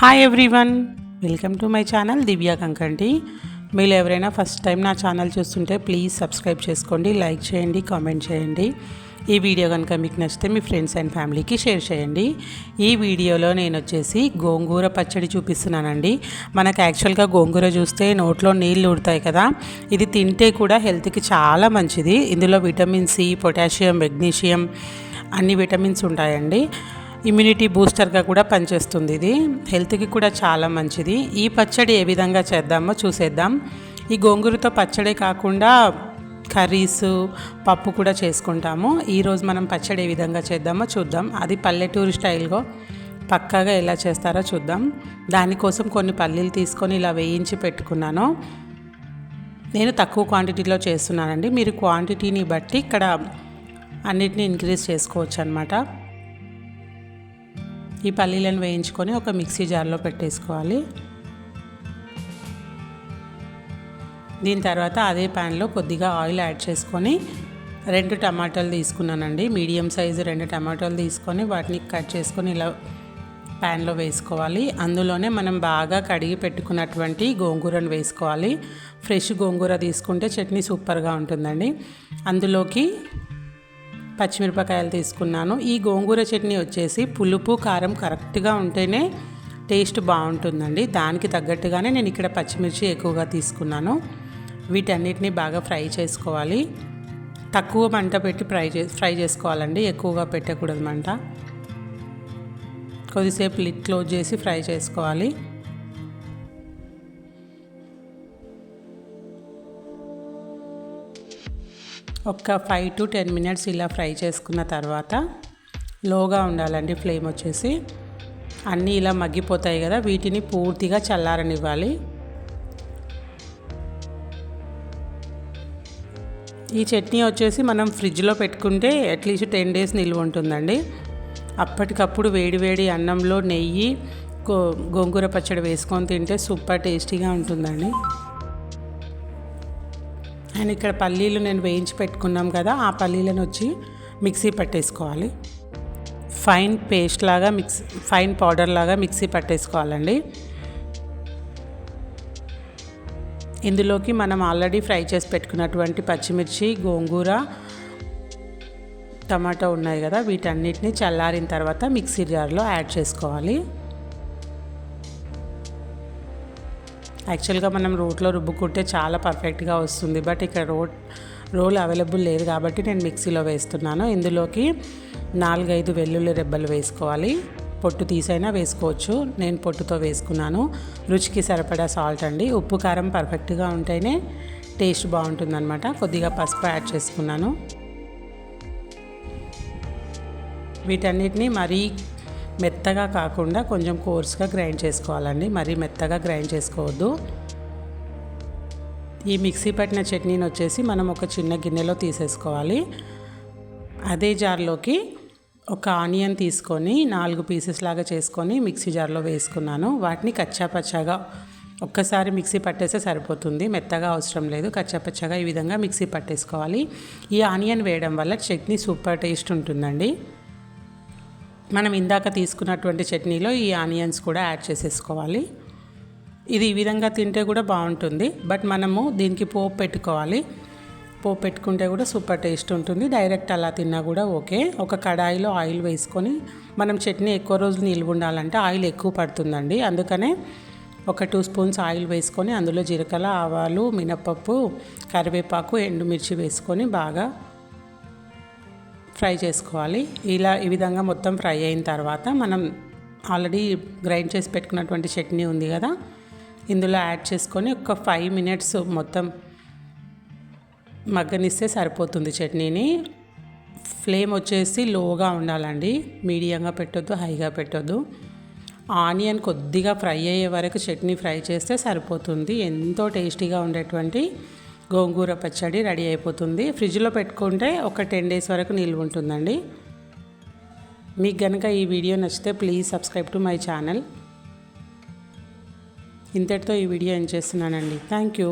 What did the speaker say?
Hi everyone welcome to my channel Divya Kankanti మీరు ఎవరైనా first time నా channel చూస్తుంటే ప్లీజ్ సబ్స్క్రైబ్ చేసుకోండి లైక్ చేయండి కామెంట్ చేయండి. ఈ వీడియో కనుక మీకు నచ్చితే మీ ఫ్రెండ్స్ అండ్ ఫ్యామిలీకి షేర్ చేయండి. ఈ వీడియోలో నేను వచ్చేసి గోంగూర పచ్చడి చూపిస్తున్నానండి. మనకు యాక్చువల్గా గోంగూర చూస్తే నోట్లో నీళ్ళు ఊడతాయి కదా. ఇది తింటే కూడా హెల్త్కి చాలా మంచిది. ఇందులో విటమిన్ సి పొటాషియం మెగ్నీషియం అన్ని విటమిన్స్ ఉంటాయండి. ఇమ్యూనిటీ బూస్టర్గా కూడా పనిచేస్తుంది ఇది. హెల్త్కి కూడా చాలా మంచిది. ఈ పచ్చడి ఏ విధంగా చేద్దామో చూసేద్దాం. ఈ గోంగూరతో పచ్చడే కాకుండా కర్రీస్ పప్పు కూడా చేసుకుంటాము. ఈరోజు మనం పచ్చడి ఏ విధంగా చేద్దామో చూద్దాం. అది పల్లెటూరు స్టైల్గా పక్కాగా ఎలా చేస్తారో చూద్దాం. దానికోసం కొన్ని పల్లీలు తీసుకొని ఇలా వేయించి పెట్టుకున్నాను. నేను తక్కువ క్వాంటిటీలో చేస్తున్నానండి. మీరు క్వాంటిటీని బట్టి ఇక్కడ అన్నిటిని ఇంక్రీజ్ చేసుకోవచ్చు అనమాట ఈ పల్లీలను వేయించుకొని ఒక మిక్సీ జార్లో పెట్టేసుకోవాలి. దీని తర్వాత అదే ప్యాన్లో కొద్దిగా ఆయిల్ యాడ్ చేసుకొని రెండు టమాటాలు తీసుకున్నానండి. మీడియం సైజు రెండు టమాటాలు తీసుకొని వాటిని కట్ చేసుకొని ఇలా ప్యాన్లో వేసుకోవాలి. అందులోనే మనం బాగా కడిగి పెట్టుకున్నటువంటి గోంగూరను వేసుకోవాలి. ఫ్రెష్ గోంగూర తీసుకుంటే చట్నీ సూపర్గా ఉంటుందండి. అందులోకి పచ్చిమిరపకాయలు తీసుకున్నాను. ఈ గోంగూర చట్నీ వచ్చేసి పులుపు కారం కరెక్ట్గా ఉంటేనే టేస్ట్ బాగుంటుందండి. దానికి తగ్గట్టుగానే నేను ఇక్కడ పచ్చిమిర్చి ఎక్కువగా తీసుకున్నాను. వీటన్నిటిని బాగా ఫ్రై చేసుకోవాలి. తక్కువ మంట పెట్టి ఫ్రై చే ఫ్రై చేసుకోవాలండి. ఎక్కువగా పెట్టకూడదు మంట. కొద్దిసేపు లిట్ క్లోజ్ చేసి ఫ్రై చేసుకోవాలి. ఒక ఫైవ్ టు టెన్ మినిట్స్ ఇలా ఫ్రై చేసుకున్న తర్వాత లోగా ఉండాలండి ఫ్లేమ్ వచ్చేసి. అన్నీ ఇలా మగ్గిపోతాయి కదా వీటిని పూర్తిగా చల్లారనివ్వాలి. ఈ చట్నీ వచ్చేసి మనం ఫ్రిడ్జ్లో పెట్టుకుంటే అట్లీస్ట్ టెన్ డేస్ నిల్వ ఉంటుందండి. అప్పటికప్పుడు వేడివేడి అన్నంలో నెయ్యి గో గోంగూర పచ్చడి వేసుకొని తింటే సూపర్ టేస్టీగా ఉంటుందండి. అండ్ ఇక్కడ పల్లీలు నేను వేయించి పెట్టుకున్నాం కదా ఆ పల్లీలను వచ్చి మిక్సీ పట్టేసుకోవాలి. ఫైన్ పేస్ట్ లాగా మిక్స్ ఫైన్ పౌడర్ లాగా మిక్సీ పట్టేసుకోవాలండి. ఇందులోకి మనం ఆల్రెడీ ఫ్రై చేసి పెట్టుకున్నటువంటి పచ్చిమిర్చి గోంగూర టమాటో ఉన్నాయి కదా వీటన్నిటిని చల్లారిన తర్వాత మిక్సీ జార్లో యాడ్ చేసుకోవాలి. యాక్చువల్గా మనం రోట్లో రుబ్బుకుంటే చాలా పర్ఫెక్ట్గా వస్తుంది. బట్ ఇక్కడ రో రోల్ అవైలబుల్ లేదు కాబట్టి నేను మిక్సీలో వేస్తున్నాను. ఇందులోకి నాలుగైదు వెల్లుల్లి రెబ్బలు వేసుకోవాలి. పొట్టు తీసైనా వేసుకోవచ్చు. నేను పొట్టుతో వేసుకున్నాను. రుచికి సరిపడా సాల్ట్ అండి. ఉప్పు కారం పర్ఫెక్ట్గా ఉంటేనే టేస్ట్ బాగుంటుందన్నమాట. కొద్దిగా పసుపు యాడ్ చేసుకున్నాను. వీటన్నిటిని మరీ మెత్తగా కాకుండా కొంచెం కోర్స్గా గ్రైండ్ చేసుకోవాలండి. మరీ మెత్తగా గ్రైండ్ చేసుకోవద్దు. ఈ మిక్సీ పట్టిన చట్నీని వచ్చేసి మనం ఒక చిన్న గిన్నెలో తీసేసుకోవాలి. అదే జార్లోకి ఒక ఆనియన్ తీసుకొని నాలుగు పీసెస్ లాగా చేసుకొని మిక్సీ జార్లో వేసుకున్నాను. వాటిని కచ్చాపచ్చాగా ఒక్కసారి మిక్సీ పట్టేస్తే సరిపోతుంది. మెత్తగా అవసరం లేదు. కచ్చాపచ్చాగా ఈ విధంగా మిక్సీ పట్టేసుకోవాలి. ఈ ఆనియన్ వేయడం వల్ల చట్నీ సూపర్ టేస్ట్ ఉంటుందండి. మనం ఇందాక తీసుకున్నటువంటి చట్నీలో ఈ ఆనియన్స్ కూడా యాడ్ చేసేసుకోవాలి. ఇది ఈ విధంగా తింటే కూడా బాగుంటుంది. బట్ మనము దీనికి పోపు పెట్టుకోవాలి. పోపు పెట్టుకుంటే కూడా సూపర్ టేస్ట్ ఉంటుంది. డైరెక్ట్ అలా తిన్నా కూడా ఓకే. ఒక కడాయిలో ఆయిల్ వేసుకొని మనం చట్నీ ఎక్కువ రోజులు నిల్వ ఉండాలంటే ఆయిల్ ఎక్కువ పడుతుందండి. అందుకనే ఒక టూ స్పూన్స్ ఆయిల్ వేసుకొని అందులో జీలకర్ర ఆవాలు మినపప్పు కరివేపాకు ఎండుమిర్చి వేసుకొని బాగా ఫ్రై చేసుకోవాలి. ఇలా ఈ విధంగా మొత్తం ఫ్రై అయిన తర్వాత మనం ఆల్రెడీ గ్రైండ్ చేసి పెట్టుకున్నటువంటి చట్నీ ఉంది కదా ఇందులో యాడ్ చేసుకొని ఒక ఫైవ్ మినిట్స్ మొత్తం మగ్గనిస్తే సరిపోతుంది చట్నీని. ఫ్లేమ్ వచ్చేసి లోగా ఉండాలండి మీడియంగా పెట్టొద్దు హైగా పెట్టొద్దు. ఆనియన్ కొద్దిగా ఫ్రై అయ్యే వరకు చట్నీ ఫ్రై చేస్తే సరిపోతుంది. ఎంతో టేస్టీగా ఉండేటువంటి గోంగూర పచ్చడి రెడీ అయిపోతుంది. ఫ్రిడ్జ్లో పెట్టుకుంటే ఒక టెన్ డేస్ వరకు నిల్వ ఉంటుందండి. మీకు కనుక ఈ వీడియో నచ్చితే please subscribe to my channel. ఇంతటితో ఈ వీడియో ఏం చేస్తున్నానండి. Thank you.